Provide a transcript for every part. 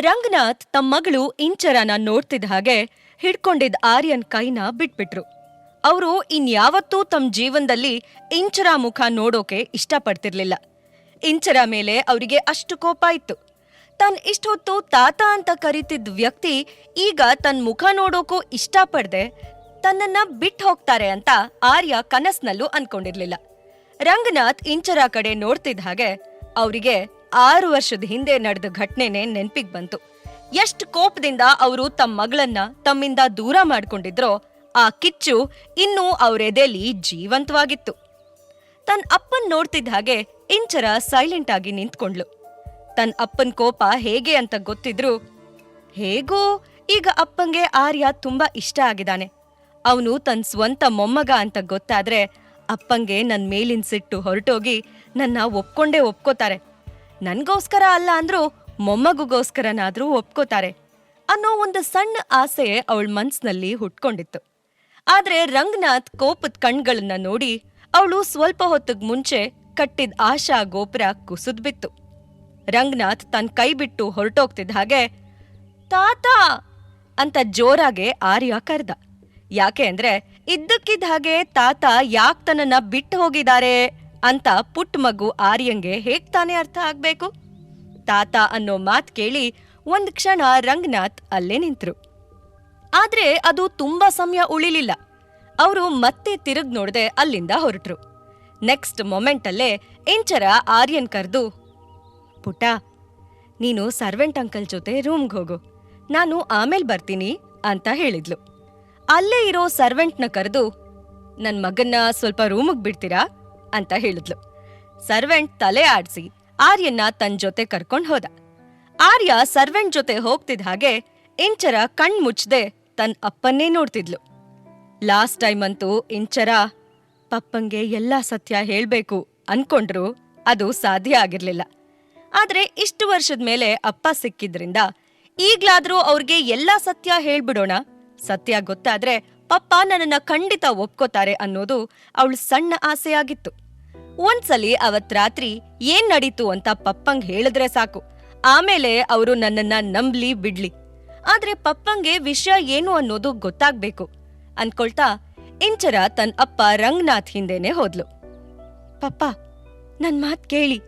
ರಂಗನಾಥ್ ತಮ್ಮ ಮಗಳು ಇಂಚರನ ನೋಡ್ತಿದ್ದ ಹಾಗೆ ಹಿಡ್ಕೊಂಡಿದ್ದ ಆರ್ಯನ್ ಕೈನ ಬಿಟ್ಬಿಟ್ರು. ಅವರು ಇನ್ಯಾವತ್ತೂ ತಮ್ಮ ಜೀವನದಲ್ಲಿ ಇಂಚರ ಮುಖ ನೋಡೋಕೆ ಇಷ್ಟಪಡ್ತಿರ್ಲಿಲ್ಲ. ಇಂಚರ ಮೇಲೆ ಅವರಿಗೆ ಅಷ್ಟು ಕೋಪ ಇತ್ತು. ತನ್ ಇಷ್ಟೊತ್ತು ತಾತ ಅಂತ ಕರಿತಿದ್ದ ವ್ಯಕ್ತಿ ಈಗ ತನ್ನ ಮುಖ ನೋಡೋಕೂ ಇಷ್ಟಪಡದೆ ತನ್ನನ್ನ ಬಿಟ್ಟು ಹೋಗ್ತಾರೆ ಅಂತ ಆರ್ಯ ಕನಸ್ನಲ್ಲೂ ಅನ್ಕೊಂಡಿರ್ಲಿಲ್ಲ. ರಂಗನಾಥ್ ಇಂಚರ ಕಡೆ ನೋಡ್ತಿದ್ದ ಹಾಗೆ ಅವರಿಗೆ ಆರು ವರ್ಷದ ಹಿಂದೆ ನಡೆದ ಘಟನೆನೆ ನೆನ್ಪಿಗ್ ಬಂತು. ಎಷ್ಟು ಕೋಪದಿಂದ ಅವರು ತಮ್ಮ ಮಗಳನ್ನ ತಮ್ಮಿಂದ ದೂರ ಮಾಡ್ಕೊಂಡಿದ್ರೋ ಆ ಕಿಚ್ಚು ಇನ್ನೂ ಅವ್ರ ಎದೆಲಿ ಜೀವಂತವಾಗಿತ್ತು. ತನ್ನ ಅಪ್ಪನ್ ನೋಡ್ತಿದ್ದ ಹಾಗೆ ಇಂಚರ ಸೈಲೆಂಟ್ ಆಗಿ ನಿಂತ್ಕೊಂಡ್ಲು ತನ್ನ ಅಪ್ಪನ್ ಕೋಪ ಹೇಗೆ ಅಂತ ಗೊತ್ತಿದ್ರು, ಹೇಗೋ ಈಗ ಅಪ್ಪಂಗೆ ಆರ್ಯ ತುಂಬಾ ಇಷ್ಟ ಆಗಿದಾನೆ ಅವನು ತನ್ನ ಸ್ವಂತ ಮೊಮ್ಮಗ ಅಂತ ಗೊತ್ತಾದ್ರೆ ಅಪ್ಪಂಗೆ ನನ್ ಮೇಲಿನ ಸಿಟ್ಟು ಹೊರಟೋಗಿ ನನ್ನ ಒಪ್ಕೊಂಡೇ ಒಪ್ಕೋತಾರೆ. ನನ್ಗೋಸ್ಕರ ಅಲ್ಲ ಅಂದ್ರೂ ಮೊಮ್ಮಗುಗೋಸ್ಕರನಾದ್ರೂ ಒಪ್ಕೋತಾರೆ ಅನ್ನೋ ಒಂದು ಸಣ್ಣ ಆಸೆ ಅವಳ ಮನ್ಸ್ನಲ್ಲಿ ಹುಟ್ಕೊಂಡಿತ್ತು. ಆದ್ರೆ ರಂಗನಾಥ್ ಕೋಪದ ಕಣ್ಗಳನ್ನ ನೋಡಿ ಅವಳು ಸ್ವಲ್ಪ ಹೊತ್ತಿಗೆ ಮುಂಚೆ ಕಟ್ಟಿದ ಆಶಾ ಗೋಪುರ ಕುಸಿದ್ ಬಿತ್ತು ರಂಗನಾಥ್ ತನ್ನ ಕೈ ಬಿಟ್ಟು ಹೊರಟೋಗ್ತಿದ್ದ ಹಾಗೆ, ತಾತ! ಅಂತ ಜೋರಾಗೆ ಆರ್ಯ ಕರ್ದ. ಯಾಕೆ ಅಂದ್ರೆ ಇದ್ದಕ್ಕಿದ್ದ ಹಾಗೆ ತಾತ ಯಾಕ್ ತನ್ನನ್ನ ಬಿಟ್ಟು ಹೋಗಿದ್ದಾರೆ ಅಂತ ಪುಟ್ಟ ಮಗು ಆರ್ಯಂಗೆ ಹೇಗ್ ತಾನೇ ಅರ್ಥ ಆಗ್ಬೇಕು? ತಾತ ಅನ್ನೋ ಮಾತ್ ಕೇಳಿ ಒಂದ್ ಕ್ಷಣ ರಂಗನಾಥ್ ಅಲ್ಲೇ ನಿಂತ್ರು. ಆದ್ರೆ ಅದು ತುಂಬಾ ಸಮಯ ಉಳಿಲಿಲ್ಲ. ಅವರು ಮತ್ತೆ ತಿರುಗ್ ನೋಡದೆ ಅಲ್ಲಿಂದ ಹೊರಟ್ರು. ನೆಕ್ಸ್ಟ್ ಮೊಮೆಂಟಲ್ಲೇ ಇಂಚರ ಆರ್ಯನ್ ಕರೆದು ಪುಟ ನೀನು ಸರ್ವೆಂಟ್ ಅಂಕಲ್ ಜೊತೆ ರೂಮ್ಗೆ ಹೋಗು. ನಾನು ಆಮೇಲೆ ಬರ್ತೀನಿ ಅಂತ ಹೇಳಿದ್ಲು. ಅಲ್ಲೇ ಇರೋ ಸರ್ವೆಂಟ್ನ ಕರೆದು, ನನ್ ಮಗನ್ನ ಸ್ವಲ್ಪ ರೂಮಿಗೆ ಬಿಡ್ತೀರಾ? ಅಂತ ಹೇಳಿದ್ಲು. ಸರ್ವೆಂಟ್ ತಲೆ ಆಡಿಸಿ ಆರ್ಯನ್ನ ತನ್ನ ಜೊತೆ ಕರ್ಕೊಂಡ್ ಹೋದ. ಆರ್ಯ ಸರ್ವೆಂಟ್ ಜೊತೆ ಹೋಗ್ತಿದ್ದ ಹಾಗೆ ಇಂಚರ ಕಣ್ ಮುಚ್ಚದೆ ತನ್ನ ಅಪ್ಪನ್ನೇ ನೋಡ್ತಿದ್ಲು. ಲಾಸ್ಟ್ ಟೈಮ್ ಅಂತೂ ಇಂಚರ, ಪಪ್ಪಂಗೆ ಎಲ್ಲ ಸತ್ಯ ಹೇಳ್ಬೇಕು ಅನ್ಕೊಂಡ್ರು, ಅದು ಸಾಧ್ಯ ಆಗಿರ್ಲಿಲ್ಲ. ಆದ್ರೆ ಇಷ್ಟು ವರ್ಷದ ಮೇಲೆ ಅಪ್ಪ ಸಿಕ್ಕಿದ್ರಿಂದ ಈಗ್ಲಾದ್ರೂ ಅವ್ರಿಗೆ ಎಲ್ಲಾ ಸತ್ಯ ಹೇಳ್ಬಿಡೋಣ. ಸತ್ಯ ಗೊತ್ತಾದ್ರೆ ಪಪ್ಪ ನನ್ನನ್ನ ಖಂಡಿತ ಒಪ್ಕೋತಾರೆ ಅನ್ನೋದು ಅವಳು ಸಣ್ಣ ಆಸೆಯಾಗಿತ್ತು. ಒಂದ್ಸಲಿ ಅವತ್ ರಾತ್ರಿ ಏನ್ ನಡೀತು ಅಂತ ಪಪ್ಪಂಗ್ ಹೇಳಿದ್ರೆ ಸಾಕು. ಆಮೇಲೆ ಅವರು ನನ್ನನ್ನ ನಂಬ್ಲಿ ಬಿಡ್ಲಿ. ಆದ್ರೆ ಪಪ್ಪಂಗೆ ವಿಷಯ ಏನು ಅನ್ನೋದು ಗೊತ್ತಾಗ್ಬೇಕು. ಅನ್ಕೊಳ್ತಾ ಇಂಚರ ತನ್ ಅಪ್ಪ ರಂಗನಾಥ್ ಹಿಂದೆನೆ ಹೋದ್ಲು. ಪಪ್ಪ, ನನ್ ಮಾತ್ ಕೇಳಿ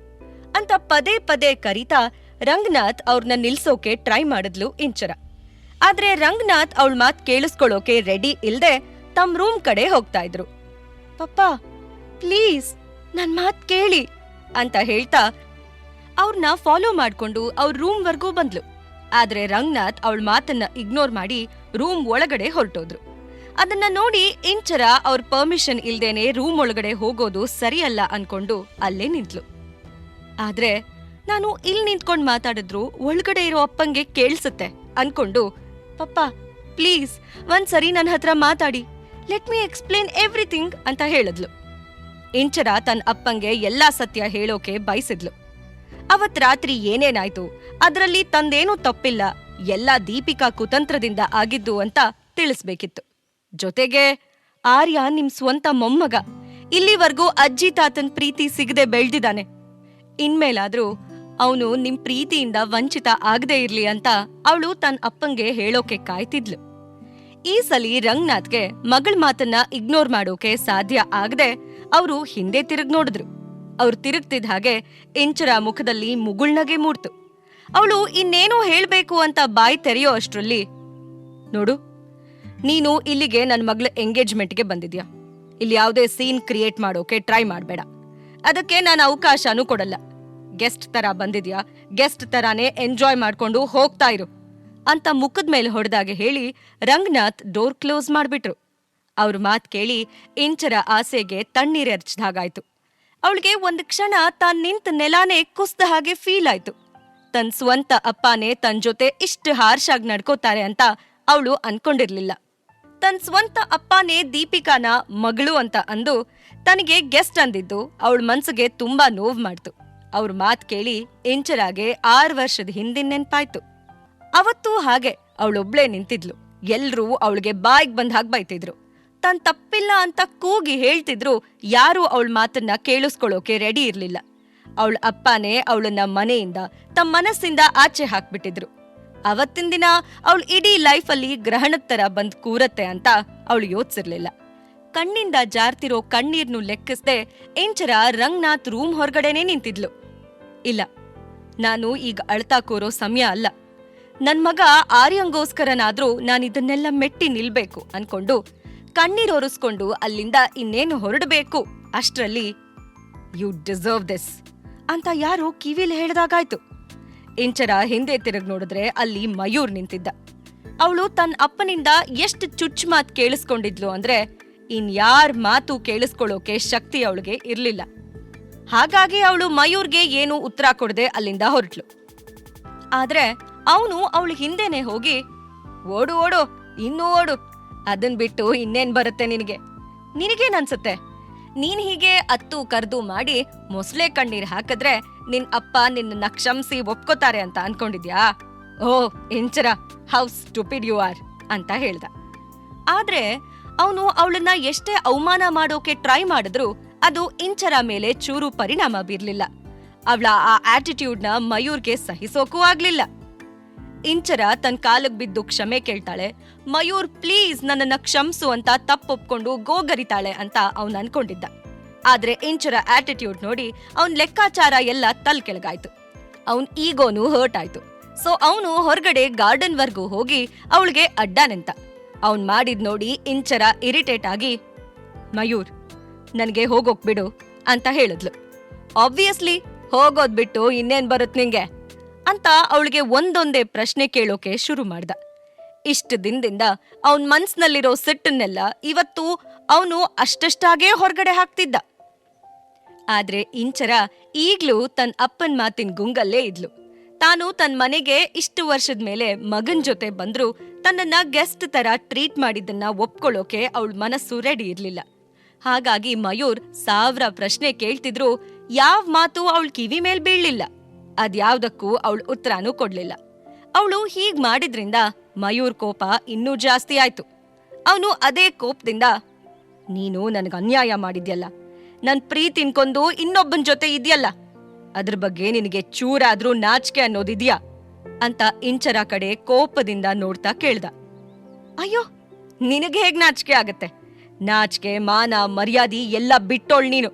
ಅಂತ ಪದೇ ಪದೇ ಕರೀತಾ ರಂಗನಾಥ್ ಅವ್ರನ್ನ ನಿಲ್ಸೋಕೆ ಟ್ರೈ ಮಾಡಿದ್ಲು ಇಂಚರ. ಆದ್ರೆ ರಂಗನಾಥ್ ಅವಳ ಮಾತ್ ಕೇಳಿಸ್ಕೊಳ್ಳೋಕೆ ರೆಡಿ ಇಲ್ದೆ ತಮ್ಮ ರೂಮ್ ಕಡೆ ಹೋಗ್ತಾ ಇದ್ರು. ಪಪ್ಪ ಪ್ಲೀಸ್ ನನ್ ಮಾತ್ ಕೇಳಿ ಅಂತ ಹೇಳ್ತಾ ಅವ್ರನ್ನ ಫಾಲೋ ಮಾಡ್ಕೊಂಡು ಅವ್ರ ರೂಮ್ವರೆಗೂ ಬಂದ್ಲು. ಆದ್ರೆ ರಂಗನಾಥ್ ಅವಳ ಮಾತನ್ನ ಇಗ್ನೋರ್ ಮಾಡಿ ರೂಮ್ ಒಳಗಡೆ ಹೊರಟೋದ್ರು. ಅದನ್ನ ನೋಡಿ ಇಂಚರ ಅವ್ರ ಪರ್ಮಿಷನ್ ಇಲ್ದೇನೆ ರೂಮ್ ಒಳಗಡೆ ಹೋಗೋದು ಸರಿಯಲ್ಲ ಅನ್ಕೊಂಡು ಅಲ್ಲೇ ನಿಂತ್ಲು. ಆದ್ರೆ ನಾನು ಇಲ್ಲಿ ನಿಂತ್ಕೊಂಡ್ ಮಾತಾಡಿದ್ರು ಒಳಗಡೆ ಇರೋ ಅಪ್ಪಂಗೆ ಕೇಳಿಸುತ್ತೆ ಅನ್ಕೊಂಡು ಪಪ್ಪ ಪ್ಲೀಸ್ ಒಂದ್ಸರಿ ನನ್ನ ಹತ್ರ ಮಾತಾಡಿ. ಲೆಟ್ ಮೀ ಎಕ್ಸ್ಪ್ಲೇನ್ ಎವ್ರಿಥಿಂಗ್ ಅಂತ ಹೇಳಿದ್ಲು. ಇಂಚರ ತನ್ನ ಅಪ್ಪಂಗೆ ಎಲ್ಲಾ ಸತ್ಯ ಹೇಳೋಕೆ ಬಯಸಿದ್ಲು ಅವತ್ ರಾತ್ರಿ ಏನೇನಾಯ್ತು, ಅದರಲ್ಲಿ ತಂದೇನೂ ತಪ್ಪಿಲ್ಲ, ಎಲ್ಲ ದೀಪಿಕಾ ಕುತಂತ್ರದಿಂದ ಆಗಿದ್ದು ಅಂತ ತಿಳಿಸ್ಬೇಕಿತ್ತು. ಜೊತೆಗೆ, ಆರ್ಯ ನಿಮ್ ಸ್ವಂತ ಮೊಮ್ಮಗ, ಇಲ್ಲಿವರೆಗೂ ಅಜ್ಜಿ ತಾತನ್ ಪ್ರೀತಿ ಸಿಗದೆ ಬೆಳ್ದಿದ್ದಾನೆ. ಇನ್ಮೇಲಾದ್ರೂ ಅವನು ನಿಮ್ ಪ್ರೀತಿಯಿಂದ ವಂಚಿತ ಆಗದೆ ಇರ್ಲಿ ಅಂತ ಅವಳು ತನ್ನ ಅಪ್ಪಂಗೆ ಹೇಳೋಕೆ ಕಾಯ್ತಿದ್ಲು. ಈ ಸಲಿ ರಂಗನಾಥ್ಗೆ ಮಗಳ ಮಾತನ್ನ ಇಗ್ನೋರ್ ಮಾಡೋಕೆ ಸಾಧ್ಯ ಆಗದೆ ಅವರು ಹಿಂದೆ ತಿರುಗ್ ನೋಡಿದ್ರು. ಅವ್ರು ತಿರುಗ್ತಿದ್ದ ಹಾಗೆ ಇಂಚರ ಮುಖದಲ್ಲಿ ಮುಗುಳ್ನಗೆ ಮೂಡ್ತು. ಅವಳು ಇನ್ನೇನೋ ಹೇಳ್ಬೇಕು ಅಂತ ಬಾಯಿ ತೆರೆಯೋ ಅಷ್ಟ್ರಲ್ಲಿ, ನೋಡು, ನೀನು ಇಲ್ಲಿಗೆ ನನ್ನ ಮಗಳ ಎಂಗೇಜ್ಮೆಂಟ್ಗೆ ಬಂದಿದ್ಯಾ? ಇಲ್ಲಿ ಯಾವುದೇ ಸೀನ್ ಕ್ರಿಯೇಟ್ ಮಾಡೋಕೆ ಟ್ರೈ ಮಾಡಬೇಡ. ಅದಕ್ಕೆ ನಾನು ಅವಕಾಶನೂ ಕೊಡಲ್ಲ. ಗೆಸ್ಟ್ ತರ ಬಂದಿದ್ಯಾ? ಗೆಸ್ಟ್ ತರಾನೇ ಎಂಜಾಯ್ ಮಾಡ್ಕೊಂಡು ಹೋಗ್ತಾ ಇರು ಅಂತ ಮುಖದ ಮೇಲೆ ಹೊಡೆದಾಗೆ ಹೇಳಿ ರಂಗನಾಥ್ ಡೋರ್ ಕ್ಲೋಸ್ ಮಾಡ್ಬಿಟ್ರು. ಅವ್ರ ಮಾತ್ ಕೇಳಿ ಇಂಚರ ಆಸೆಗೆ ತಣ್ಣೀರೆರ್ಚ್ದಾಗಾಯ್ತು ಅವಳಿಗೆ ಒಂದು ಕ್ಷಣ ತಾನ್ ನಿಂತ ನೆಲಾನೇ ಕುಸ್ದ ಹಾಗೆ ಫೀಲ್ ಆಯ್ತು. ತನ್ ಸ್ವಂತ ಅಪ್ಪನೇ ತನ್ ಜೊತೆ ಇಷ್ಟು ಆಗಿ ನಡ್ಕೋತಾರೆ ಅಂತ ಅವಳು ಅನ್ಕೊಂಡಿರ್ಲಿಲ್ಲ. ತನ್ ಸ್ವಂತ ಅಪ್ಪನೇ ದೀಪಿಕಾನ ಮಗಳು ಅಂತ ಅಂದು ತನಗೆ ಗೆಸ್ಟ್ ಅಂದಿದ್ದು ಅವಳ ಮನ್ಸಿಗೆ ತುಂಬಾ ನೋವ್ ಮಾಡ್ತು. ಅವ್ರ ಮಾತ್ ಕೇಳಿ ಇಂಚರಾಗೆ ಆರ್ ವರ್ಷದ ಹಿಂದಿನ ನೆನ್ಪಾಯ್ತು. ಅವತ್ತೂ ಹಾಗೆ ಅವಳೊಬ್ಳೆ ನಿಂತಿದ್ಲು. ಎಲ್ರೂ ಅವಳಿಗೆ ಬಾಯಿಗೆ ಬಂದ್ ಹಾಗೆ ಬೈತಿದ್ರು. ತನ್ ತಪ್ಪಿಲ್ಲ ಅಂತ ಕೂಗಿ ಹೇಳ್ತಿದ್ರು, ಯಾರೂ ಅವಳ ಮಾತನ್ನ ಕೇಳಿಸ್ಕೊಳ್ಳೋಕೆ ರೆಡಿ ಇರ್ಲಿಲ್ಲ. ಅವಳ ಅಪ್ಪನೇ ಅವಳನ್ನ ಮನೆಯಿಂದ ತಮ್ಮ ಮನಸ್ಸಿಂದ ಆಚೆ ಹಾಕ್ಬಿಟ್ಟಿದ್ರು. ಅವತ್ತಿನ ದಿನ ಅವಳು ಇಡೀ ಲೈಫಲ್ಲಿ ಗ್ರಹಣದ ತರ ಬಂದ್ ಕೂರತ್ತೆ ಅಂತ ಅವಳು ಯೋಚಿಸಿರ್ಲಿಲ್ಲ. ಕಣ್ಣಿಂದ ಜಾರ್ತಿರೋ ಕಣ್ಣೀರ್ನು ಲೆಕ್ಕಿಸ್ದೆ ಇಂಚರ ರಂಗನಾಥ್ ರೂಮ್ ಹೊರಗಡೆನೆ ನಿಂತಿದ್ಲು. ಇಲ್ಲ. ನಾನು ಈಗ ಅಳ್ತಾ ಕೂರೋ ಸಮಯ ಅಲ್ಲ. ನನ್ ಮಗ ಆರ್ಯಂಗೋಸ್ಕರನಾದ್ರೂ ನಾನಿದನ್ನೆಲ್ಲ ಮೆಟ್ಟಿ ನಿಲ್ಬೇಕು ಅನ್ಕೊಂಡು ಕಣ್ಣೀರೊರೆಸ್ಕೊಂಡು ಅಲ್ಲಿಂದ ಇನ್ನೇನು ಹೊರಡಬೇಕು ಅಷ್ಟ್ರಲ್ಲಿ ಯು ಡಿಸರ್ವ್ ದಿಸ್ ಅಂತ ಯಾರು ಕಿವಿಲಿ ಹೇಳ್ದಾಗಾಯ್ತು. ಇಂಚರ ಹಿಂದೆ ತಿರುಗಿ ನೋಡಿದ್ರೆ ಅಲ್ಲಿ ಮಯೂರ್ ನಿಂತಿದ್ದ. ಅವಳು ತನ್ನ ಅಪ್ಪನಿಂದ ಎಷ್ಟು ಚುಚ್ ಮಾತ್ ಕೇಳಿಸ್ಕೊಂಡಿದ್ಲು ಅಂದ್ರೆ ಇನ್ ಯಾರ್ ಮಾತು ಕೇಳಿಸ್ಕೊಳ್ಳೋಕೆ ಶಕ್ತಿ ಅವಳಿಗೆ ಇರ್ಲಿಲ್ಲ. ಹಾಗಾಗಿ ಅವಳು ಮಯೂರ್ಗೆ ಏನು ಉತ್ತರ ಕೊಡದೆ ಅಲ್ಲಿಂದ ಹೊರಟ್ಲು. ಆದ್ರೆ ಅವನು ಅವಳು ಹಿಂದೆನೆ ಹೋಗಿ, ಓಡು ಓಡು, ಇನ್ನೂ ಓಡು, ಅದನ್ ಬಿಟ್ಟು ಇನ್ನೇನ್ ಬರುತ್ತೆ ನಿನಗೆ? ನಿನಗೇನನ್ಸುತ್ತೆ? ನೀನ್ ಹೀಗೆ ಅತ್ತು ಕರ್ದು ಮಾಡಿ ಮೊಸಳೆ ಕಣ್ಣೀರ್ ಹಾಕಿದ್ರೆ ನಿನ್ ಅಪ್ಪ ನಿನ್ನ ಕ್ಷಮಿಸಿ ಒಪ್ಕೋತಾರೆ ಅಂತ ಅನ್ಕೊಂಡಿದ್ಯಾ? ಓ ಎಂಚರ ಹೌ ಸ್ಟುಪಿಡ್ ಯು ಆರ್ ಅಂತ ಹೇಳ್ದ. ಆದ್ರೆ ಅವನು ಅವಳನ್ನ ಎಷ್ಟೇ ಅವಮಾನ ಮಾಡೋಕೆ ಟ್ರೈ ಮಾಡಿದ್ರು ಅದು ಇಂಚರ ಮೇಲೆ ಚೂರು ಪರಿಣಾಮ ಬೀರ್ಲಿಲ್ಲ. ಅವಳ ಆ ಆಟಿಟ್ಯೂಡ್ನ ಮಯೂರ್ಗೆ ಸಹಿಸೋಕೂ ಆಗ್ಲಿಲ್ಲ. ಇಂಚರ ತನ್ನ ಕಾಲಕ್ ಬಿದ್ದು ಕ್ಷಮೆ ಕೇಳ್ತಾಳೆ, ಮಯೂರ್ ಪ್ಲೀಸ್ ನನ್ನನ್ನ ಕ್ಷಮಿಸು ಅಂತ ತಪ್ಪೊಪ್ಕೊಂಡು ಗೋಗರಿತಾಳೆ ಅಂತ ಅವನು ಅನ್ಕೊಂಡಿದ್ದ. ಆದ್ರೆ ಇಂಚರ ಆಟಿಟ್ಯೂಡ್ ನೋಡಿ ಅವನ್ ಲೆಕ್ಕಾಚಾರ ಎಲ್ಲ ತಲ್ ಕೆಳಗಾಯ್ತು ಅವನ್ ಈಗೋನು ಹರ್ಟ್ ಆಯ್ತು. ಸೊ ಅವನು ಹೊರಗಡೆ ಗಾರ್ಡನ್ ವರ್ಗೂ ಹೋಗಿ ಅವಳಿಗೆ ಅಡ್ಡ ನಿಂತ ಅವನ್ ಮಾಡಿದ್ ನೋಡಿ ಇಂಚರ ಇರಿಟೇಟ್ ಆಗಿ, ಮಯೂರ್ ನನಗೆ ಹೋಗೋಕ್ ಬಿಡು ಅಂತ ಹೇಳಿದ್ಲು. ಆಬ್ವಿಯಸ್ಲಿ ಹೋಗೋದ್ ಬಿಟ್ಟು ಇನ್ನೇನ್ ಬರುತ್ ನಿಂಗೆ? ಅಂತ ಅವಳಿಗೆ ಒಂದೊಂದೇ ಪ್ರಶ್ನೆ ಕೇಳೋಕೆ ಶುರು ಮಾಡ್ದ. ಇಷ್ಟು ದಿನದಿಂದ ಅವನ್ ಮನ್ಸ್ನಲ್ಲಿರೋ ಸಿಟ್ಟನ್ನೆಲ್ಲ ಇವತ್ತು ಅವನು ಅಷ್ಟಷ್ಟಾಗೇ ಹೊರಗಡೆ ಹಾಕ್ತಿದ್ದ. ಆದ್ರೆ ಇಂಚರ ಈಗ್ಲೂ ತನ್ನ ಅಪ್ಪನ್ ಮಾತಿನ ಗುಂಗಲ್ಲೇ ಇದ್ಲು. ತಾನು ತನ್ನ ಮನೆಗೆ ಇಷ್ಟು ವರ್ಷದ ಮೇಲೆ ಮಗನ್ ಜೊತೆ ಬಂದ್ರು ತನ್ನನ್ನ ಗೆಸ್ಟ್ ತರ ಟ್ರೀಟ್ ಮಾಡಿದ್ದನ್ನ ಒಪ್ಕೊಳ್ಳೋಕೆ ಅವಳ ಮನಸ್ಸು ರೆಡಿ ಇರ್ಲಿಲ್ಲ. ಹಾಗಾಗಿ ಮಯೂರ್ ಸಾವಿರ ಪ್ರಶ್ನೆ ಕೇಳ್ತಿದ್ರು, ಯಾವ್ ಮಾತು ಅವಳ ಕಿವಿ ಮೇಲ್ ಬೀಳ್ಲಿಲ್ಲ. ಅದ್ಯಾವ್ದಕ್ಕೂ ಅವಳ ಉತ್ತರನೂ ಕೊಡ್ಲಿಲ್ಲ. ಅವಳು ಹೀಗ್ ಮಾಡಿದ್ರಿಂದ ಮಯೂರ್ ಕೋಪ ಇನ್ನೂ ಜಾಸ್ತಿ ಆಯ್ತು. ಅವನು ಅದೇ ಕೋಪದಿಂದ, ನೀನು ನನಗೆ ಅನ್ಯಾಯ ಮಾಡಿದ್ಯಲ್ಲ, ನನ್ ಪ್ರೀತಿನ್ಕೊಂದು ಕೊಂದು ಇನ್ನೊಬ್ಬನ್ ಜೊತೆ ಇದೆಯಲ್ಲ, ಅದ್ರ ಬಗ್ಗೆ ನಿನಗೆ ಚೂರಾದ್ರೂ ನಾಚಿಕೆ ಅನ್ನೋದಿದ್ಯಾ? ಅಂತ ಇಂಚರ ಕಡೆ ಕೋಪದಿಂದ ನೋಡ್ತಾ ಕೇಳ್ದ. ಅಯ್ಯೋ, ನಿನಗೆ ಹೇಗ್ ನಾಚಿಕೆ ಆಗತ್ತೆ? ನಾಚಿಕೆ, ಮಾನ, ಮರ್ಯಾದಿ ಎಲ್ಲ ಬಿಟ್ಟೋಳ್ ನೀನು.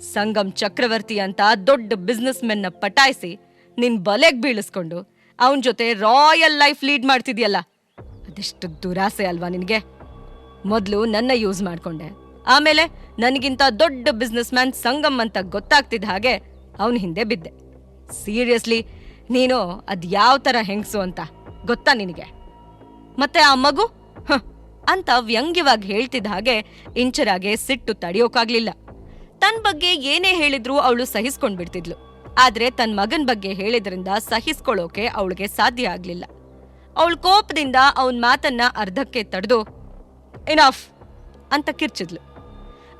ಸಂಗಮ್ ಚಕ್ರವರ್ತಿ ಅಂತ ದೊಡ್ಡ ಬಿಸ್ನೆಸ್ ಮೆನ್ನ ಪಟಾಯಿಸಿ ನಿನ್ ಬಲೆಗ್ ಬೀಳಿಸ್ಕೊಂಡು ಅವನ್ ಜೊತೆ ರಾಯಲ್ ಲೈಫ್ ಲೀಡ್ ಮಾಡ್ತಿದ್ಯಲ್ಲ? ಅದೆಷ್ಟು ದುರಾಸೆ ಅಲ್ವಾ ನಿನಗೆ? ಮೊದಲು ನನ್ನ ಯೂಸ್ ಮಾಡ್ಕೊಂಡೆ. ಆಮೇಲೆ ನನಗಿಂತ ದೊಡ್ಡ ಬಿಸ್ನೆಸ್ ಮ್ಯಾನ್ ಸಂಗಮ್ ಅಂತ ಗೊತ್ತಾಗ್ತಿದ್ದ ಹಾಗೆ ಅವನ ಹಿಂದೆ ಬಿದ್ದೆ. ಸೀರಿಯಸ್ಲಿ ನೀನು ಅದ್ ಯಾವ ಥರ ಹೆಂಗ್ಸು ಅಂತ ಗೊತ್ತಾ ನಿನಗೆ? ಮತ್ತೆ ಆ ಮಗು? ಅಂತ ವ್ಯಂಗ್ಯವಾಗಿ ಹೇಳ್ತಿದ್ದ ಹಾಗೆ ಇಂಚರಾಗೆ ಸಿಟ್ಟು ತಡೆಯೋಕಾಗ್ಲಿಲ್ಲ. ತನ್ ಬಗ್ಗೆ ಏನೇ ಹೇಳಿದ್ರೂ ಅವಳು ಸಹಿಸ್ಕೊಂಡ್ಬಿಡ್ತಿದ್ಲು. ಆದ್ರೆ ತನ್ ಮಗನ್ ಬಗ್ಗೆ ಹೇಳಿದ್ರಿಂದ ಸಹಿಸ್ಕೊಳ್ಳೋಕೆ ಅವಳಿಗೆ ಸಾಧ್ಯ ಆಗ್ಲಿಲ್ಲ. ಅವಳ ಕೋಪದಿಂದ ಅವನ್ ಮಾತನ್ನ ಅರ್ಧಕ್ಕೆ ತಡೆದು ಇನಫ್ ಅಂತ ಕಿರ್ಚಿದ್ಲು.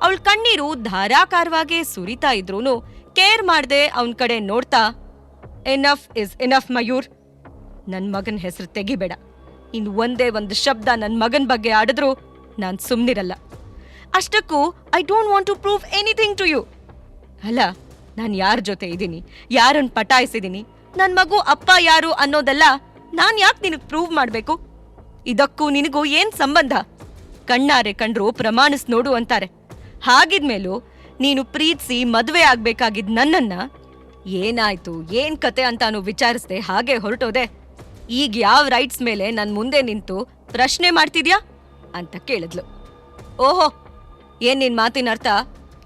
ಅವಳ ಕಣ್ಣೀರು ಧಾರಾಕಾರವಾಗಿ ಸುರಿತಾ ಇದ್ರೂನು ಕೇರ್ ಮಾಡ್ದೆ ಅವನ ಕಡೆ ನೋಡ್ತಾ ಇನಫ್ ಇಸ್ ಇನಫ್ ಮಯೂರ್. ನನ್ ಮಗನ್ ಹೆಸರು ತೆಗಿಬೇಡ. ಇನ್ ಒಂದೇ ಒಂದು ಶಬ್ದ ನನ್ನ ಮಗನ್ ಬಗ್ಗೆ ಆಡಿದ್ರು ನಾನ್ ಸುಮ್ನಿರಲ್ಲ. ಅಷ್ಟಕ್ಕೂ I don't want to prove anything to you ಅಲ್ಲ, ನಾನು ಯಾರ ಜೊತೆ ಇದ್ದೀನಿ? ಯಾರನ್ನ ಪಟಾಯಿಸಿದ್ದೀನಿ? ನನ್ನ ಮಗು, ಅಪ್ಪ ಯಾರು ಅನ್ನೋದೆಲ್ಲ ನಾನ್ ಯಾಕೆ ನಿನಗ್ ಪ್ರೂವ್ ಮಾಡಬೇಕು? ಇದಕ್ಕೂ ನಿನಗೂ ಏನ್ ಸಂಬಂಧ? ಕಣ್ಣಾರೆ ಕಂಡ್ರು ಪ್ರಮಾಣಿಸ್ ನೋಡು ಅಂತಾರೆ. ಹಾಗಿದ್ಮೇಲೂ ನೀನು ಪ್ರೀತಿಸಿ ಮದುವೆ ಆಗ್ಬೇಕಾಗಿದ್ ನನ್ನನ್ನ ಏನಾಯ್ತು, ಏನ್ ಕತೆ ಅಂತಾನು ವಿಚಾರಿಸ್ದೆ ಹಾಗೆ ಹೊರಟೋದೆ. ಈಗ ಯಾವ ರೈಟ್ಸ್ ಮೇಲೆ ನನ್ ಮುಂದೆ ನಿಂತು ಪ್ರಶ್ನೆ ಮಾಡ್ತಿದ್ಯಾ? ಅಂತ ಕೇಳಿದ್ಲು. ಓಹೋ, ಏನ್ ನಿನ್ ಮಾತಿನ ಅರ್ಥ?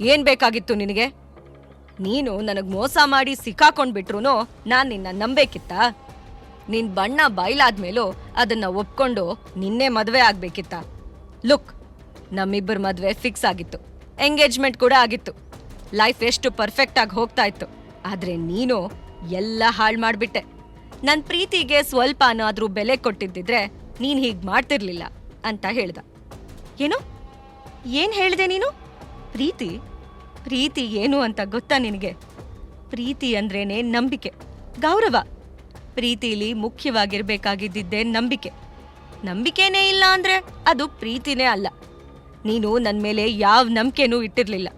ಏನ್ ಬೇಕಾಗಿತ್ತು ನಿನಗೆ? ನೀನು ನನಗ್ ಮೋಸ ಮಾಡಿ ಸಿಕ್ಕಾಕೊಂಡ್ಬಿಟ್ರು ನಾನ್ ನಿನ್ನ ನಂಬೇಕಿತ್ತ? ನಿನ್ ಬಣ್ಣ ಬಯಲಾದ್ಮೇಲೂ ಅದನ್ನ ಒಪ್ಕೊಂಡು ನಿನ್ನೆ ಮದ್ವೆ ಆಗ್ಬೇಕಿತ್ತ? ಲುಕ್, ನಮ್ಮಿಬ್ಬರ ಮದ್ವೆ ಫಿಕ್ಸ್ ಆಗಿತ್ತು. ಎಂಗೇಜ್ಮೆಂಟ್ ಕೂಡ ಆಗಿತ್ತು. ಲೈಫ್ ಎಷ್ಟು ಪರ್ಫೆಕ್ಟ್ ಆಗಿ ಹೋಗ್ತಾ ಇತ್ತು. ಆದ್ರೆ ನೀನು ಎಲ್ಲ ಹಾಳ್ ಮಾಡ್ಬಿಟ್ಟೆ. ನನ್ ಪ್ರೀತಿಗೆ ಸ್ವಲ್ಪನಾದ್ರೂ ಬೆಲೆ ಕೊಟ್ಟಿದ್ದಿದ್ರೆ ನೀನ್ ಹೀಗ್ ಮಾಡ್ತಿರ್ಲಿಲ್ಲ ಅಂತ ಹೇಳ್ದ. ಏನು? ಏನ್ ಹೇಳ್ದೆ ನೀನು? ಪ್ರೀತಿ? ಪ್ರೀತಿ ಏನು ಅಂತ ಗೊತ್ತಾ ನಿನಗೆ? ಪ್ರೀತಿ ಅಂದ್ರೇನೆ ನಂಬಿಕೆ, ಗೌರವ. ಪ್ರೀತಿಲಿ ಮುಖ್ಯವಾಗಿರ್ಬೇಕಾಗಿದ್ದಿದ್ದೇ ನಂಬಿಕೆ. ನಂಬಿಕೆನೇ ಇಲ್ಲ ಅಂದ್ರೆ ಅದು ಪ್ರೀತಿನೇ ಅಲ್ಲ. ನೀನು ನನ್ನ ಮೇಲೆ ಯಾವ ನಂಬಿಕೆನೂ ಇಟ್ಟಿರ್ಲಿಲ್ಲ.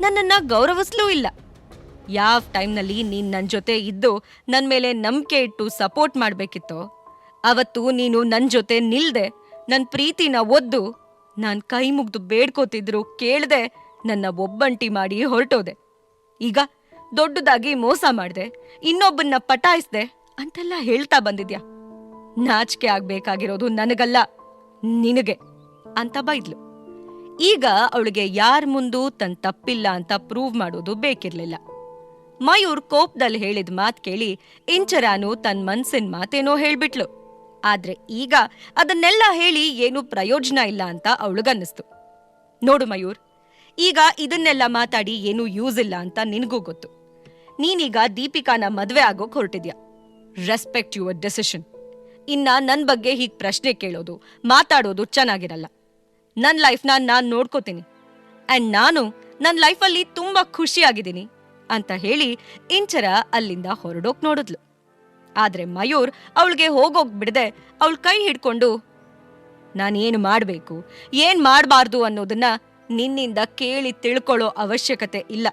ನನ್ನನ್ನ ಗೌರವಿಸ್ಲೂ ಇಲ್ಲ. ಯಾವ ಟೈಮ್ನಲ್ಲಿ ನೀನು ನನ್ನ ಜೊತೆ ಇದ್ದು ನನ್ನ ಮೇಲೆ ನಂಬಿಕೆ ಇಟ್ಟು ಸಪೋರ್ಟ್ ಮಾಡಬೇಕಿತ್ತೋ, ಅವತ್ತು ನೀನು ನನ್ನ ಜೊತೆ ನಿಲ್ದೆ ನನ್ನ ಪ್ರೀತಿನ ಒದ್ದು, ನಾನು ಕೈ ಮುಗ್ದು ಬೇಡ್ಕೋತಿದ್ರು ಕೇಳ್ದೆ ನನ್ನ ಒಬ್ಬಂಟಿ ಮಾಡಿ ಹೊರಟೋದೆ. ಈಗ ದೊಡ್ಡದಾಗಿ ಮೋಸ ಮಾಡಿದೆ, ಇನ್ನೊಬ್ಬನ್ನ ಪಟಾಯಿಸ್ದೆ ಅಂತೆಲ್ಲ ಹೇಳ್ತಾ ಬಂದಿದ್ಯಾ? ನಾಚಿಕೆ ಆಗ್ಬೇಕಾಗಿರೋದು ನನಗಲ್ಲ, ನಿನಗೆ ಅಂತ ಬೈದ್ಲು. ಈಗ ಅವಳಿಗೆ ಯಾರ ಮುಂದೂ ತನ್ ತಪ್ಪಿಲ್ಲ ಅಂತ ಪ್ರೂವ್ ಮಾಡೋದು ಬೇಕಿರ್ಲಿಲ್ಲ. ಮಯೂರ್ ಕೋಪದಲ್ಲಿ ಹೇಳಿದ ಮಾತ್ ಕೇಳಿ ಇಂಚರಾನು ತನ್ ಮನ್ಸಿನ ಮಾತೇನೋ ಹೇಳ್ಬಿಟ್ಲು. ಆದ್ರೆ ಈಗ ಅದನ್ನೆಲ್ಲ ಹೇಳಿ ಏನು ಪ್ರಯೋಜನ ಇಲ್ಲ ಅಂತ ಅವಳಿಗನ್ನಿಸ್ತು. ನೋಡು ಮಯೂರ್, ಈಗ ಇದನ್ನೆಲ್ಲ ಮಾತಾಡಿ ಏನು ಯೂಸ್ ಇಲ್ಲ ಅಂತ ನಿನಗೂ ಗೊತ್ತು. ನೀನೀಗ ದೀಪಿಕಾನ ಮದ್ವೆ ಆಗೋಕ್ ಹೊರಟಿದ್ಯಾ? ರೆಸ್ಪೆಕ್ಟ್ ಯುವರ್ ಡೆಸಿಷನ್ ಇನ್ನ ನನ್ ಬಗ್ಗೆ ಹೀಗ್ ಪ್ರಶ್ನೆ ಕೇಳೋದು, ಮಾತಾಡೋದು ಚೆನ್ನಾಗಿರಲ್ಲ. ನನ್ ಲೈಫ್ನ ನಾನ್ ನೋಡ್ಕೋತೀನಿ. ಅಂಡ್ ನಾನು ನನ್ ಲೈಫಲ್ಲಿ ತುಂಬಾ ಖುಷಿಯಾಗಿದ್ದೀನಿ. ಅಂತ ಹೇಳಿ ಇಂಚರ ಅಲ್ಲಿಂದ ಹೊರಡೋಕ್ ನೋಡಿದ್ಲು. ಆದ್ರೆ ಮಯೂರ್ ಅವಳಿಗೆ ಹೋಗೋಗ್ ಬಿಡದೆ ಅವಳ ಕೈ ಹಿಡ್ಕೊಂಡು, ನಾನೇನು ಮಾಡ್ಬೇಕು? ಏನ್ ಮಾಡಬಾರ್ದು ಅನ್ನೋದನ್ನ ನಿನ್ನಿಂದ ಕೇಳಿ ತಿಳ್ಕೊಳ್ಳೋ ಅವಶ್ಯಕತೆ ಇಲ್ಲ.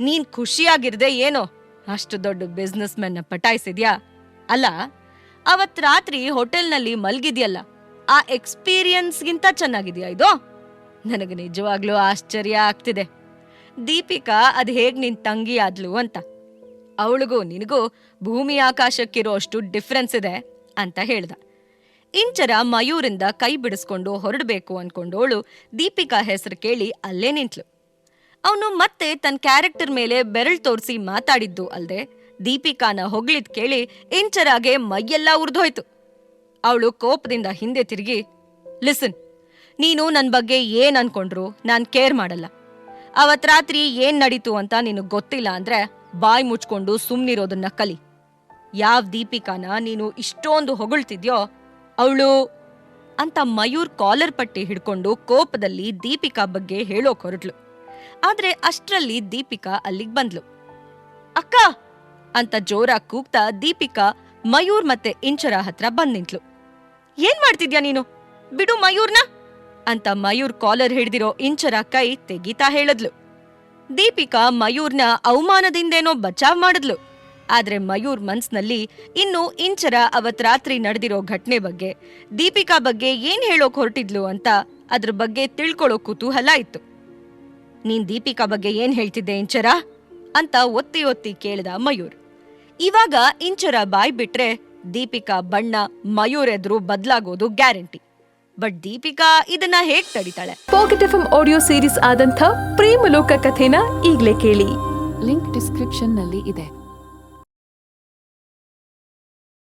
ನೀನ್ ಖುಷಿಯಾಗಿರ್ದೆ ಏನೋ ಅಷ್ಟು ದೊಡ್ಡ ಬಿಸ್ನೆಸ್ನ ಪಟಾಯಿಸಿದ್ಯಾ? ಅಲ್ಲ, ಅವತ್ ರಾತ್ರಿ ಹೋಟೆಲ್ನಲ್ಲಿ ಮಲ್ಗಿದ್ಯಲ್ಲ, ಆ ಎಕ್ಸ್ಪೀರಿಯನ್ಸ್ಗಿಂತ ಚೆನ್ನಾಗಿದ್ಯಾ ಇದು? ನನಗೆ ನಿಜವಾಗ್ಲೂ ಆಶ್ಚರ್ಯ ಆಗ್ತಿದೆ. ದೀಪಿಕಾ, ಅದ್ ಹೇಗ್ ನಿನ್ ತಂಗಿ ಆದ್ಲು ಅಂತ. ಅವಳಿಗೂ ನಿನಗೂ ಭೂಮಿ ಆಕಾಶಕ್ಕಿರೋ ಅಷ್ಟು ಡಿಫ್ರೆನ್ಸ್ ಇದೆ ಅಂತ ಹೇಳ್ದ. ಇಂಚರ ಮಯೂರಿಂದ ಕೈ ಬಿಡಿಸ್ಕೊಂಡು ಹೊರಡಬೇಕು ಅನ್ಕೊಂಡೋಳು ದೀಪಿಕಾ ಹೆಸರು ಕೇಳಿ ಅಲ್ಲೇ ನಿಂತ್ಲು. ಅವನು ಮತ್ತೆ ತನ್ನ ಕ್ಯಾರೆಕ್ಟರ್ ಮೇಲೆ ಬೆರಳು ತೋರಿಸಿ ಮಾತಾಡಿದ್ದು ಅಲ್ದೆ ದೀಪಿಕಾನ ಹೊಗಳಿದ್ ಕೇಳಿ ಇಂಚರಾಗೆ ಮೈಯೆಲ್ಲ ಉರಿದೋಯ್ತು. ಅವಳು ಕೋಪದಿಂದ ಹಿಂದೆ ತಿರುಗಿ ಲಿಸನ್ ನೀನು ನನ್ನ ಬಗ್ಗೆ ಏನ್ ಅನ್ಕೊಂಡ್ರು ನಾನ್ ಕೇರ್ ಮಾಡಲ್ಲ. ಅವತ್ ರಾತ್ರಿ ಏನ್ ನಡೀತು ಅಂತ ನಿನಗ್ ಗೊತ್ತಿಲ್ಲ ಅಂದ್ರೆ ಬಾಯಿ ಮುಚ್ಕೊಂಡು ಸುಮ್ನಿರೋದನ್ನ ಕಲಿ. ಯಾವ್ ದೀಪಿಕಾನ ನೀನು ಇಷ್ಟೊಂದು ಹೊಗಳ್ತಿದ್ಯೋ ಅವಳು ಅಂತ ಮಯೂರ್ ಕಾಲರ್ ಪಟ್ಟಿ ಹಿಡ್ಕೊಂಡು ಕೋಪದಲ್ಲಿ ದೀಪಿಕಾ ಬಗ್ಗೆ ಹೇಳೋಕ್ ಹೊರಟ್ಲು. ಆದ್ರೆ ಅಷ್ಟ್ರಲ್ಲಿ ದೀಪಿಕಾ ಅಲ್ಲಿಗ್ ಬಂದ್ಲು. ಅಕ್ಕ! ಅಂತ ಜೋರಾಗಿ ಕೂಗ್ತಾ ದೀಪಿಕಾ ಮಯೂರ್ ಮತ್ತೆ ಇಂಚರ ಹತ್ರ ಬಂದ್ ನಿಂತ್ಲು. ಏನ್ ಮಾಡ್ತಿದ್ಯಾ ನೀನು? ಬಿಡು ಮಯೂರ್ನ! ಅಂತ ಮಯೂರ್ ಕಾಲರ್ ಹಿಡ್ದಿರೋ ಇಂಚರ ಕೈ ತೆಗೀತಾ ಹೇಳದ್ಲು. ದೀಪಿಕಾ ಮಯೂರ್ನ ಅವಮಾನದಿಂದೇನೋ ಬಚಾವ್ ಮಾಡಿದ್ಲು. ಆದ್ರೆ ಮಯೂರ್ ಮನ್ಸ್ನಲ್ಲಿ ಇನ್ನು ಇಂಚರ ಅವತ್ ರಾತ್ರಿ ನಡೆದಿರೋ ಘಟನೆ ಬಗ್ಗೆ ದೀಪಿಕಾ ಬಗ್ಗೆ ಏನ್ ಹೇಳೋಕ್ ಹೊರಟಿದ್ಲು ಅಂತ ಅದ್ರ ಬಗ್ಗೆ ತಿಳ್ಕೊಳ್ಳೋ ಕುತೂಹಲ ಇತ್ತು. ನೀನ್ ದೀಪಿಕಾ ಬಗ್ಗೆ ಏನ್ ಹೇಳ್ತಿದ್ದೆ ಇಂಚರ? ಅಂತ ಒತ್ತಿ ಒತ್ತಿ ಕೇಳಿದ ಮಯೂರ್. ಇವಾಗ ಇಂಚರ ಬಾಯ್ ಬಿಟ್ರೆ ದೀಪಿಕಾ ಬಣ್ಣ ಮಯೂರ್ ಎದುರು ಬದ್ಲಾಗೋದು ಗ್ಯಾರಂಟಿ. ಬಟ್ ದೀಪಿಕಾ ಇದನ್ನ ಹೇಗ್ ತಡಿತಾಳೆ? ಪಾಕೆಟ್ ಎಫ್ ಆಡಿಯೋ ಸೀರೀಸ್ ಆದಂಥ ಪ್ರೇಮಲೋಕ ಕಥೆನ ಈಗ್ಲೇ ಕೇಳಿ. ಲಿಂಕ್ ಡಿಸ್ಕ್ರಿಪ್ಷನ್ನಲ್ಲಿ ಇದೆ.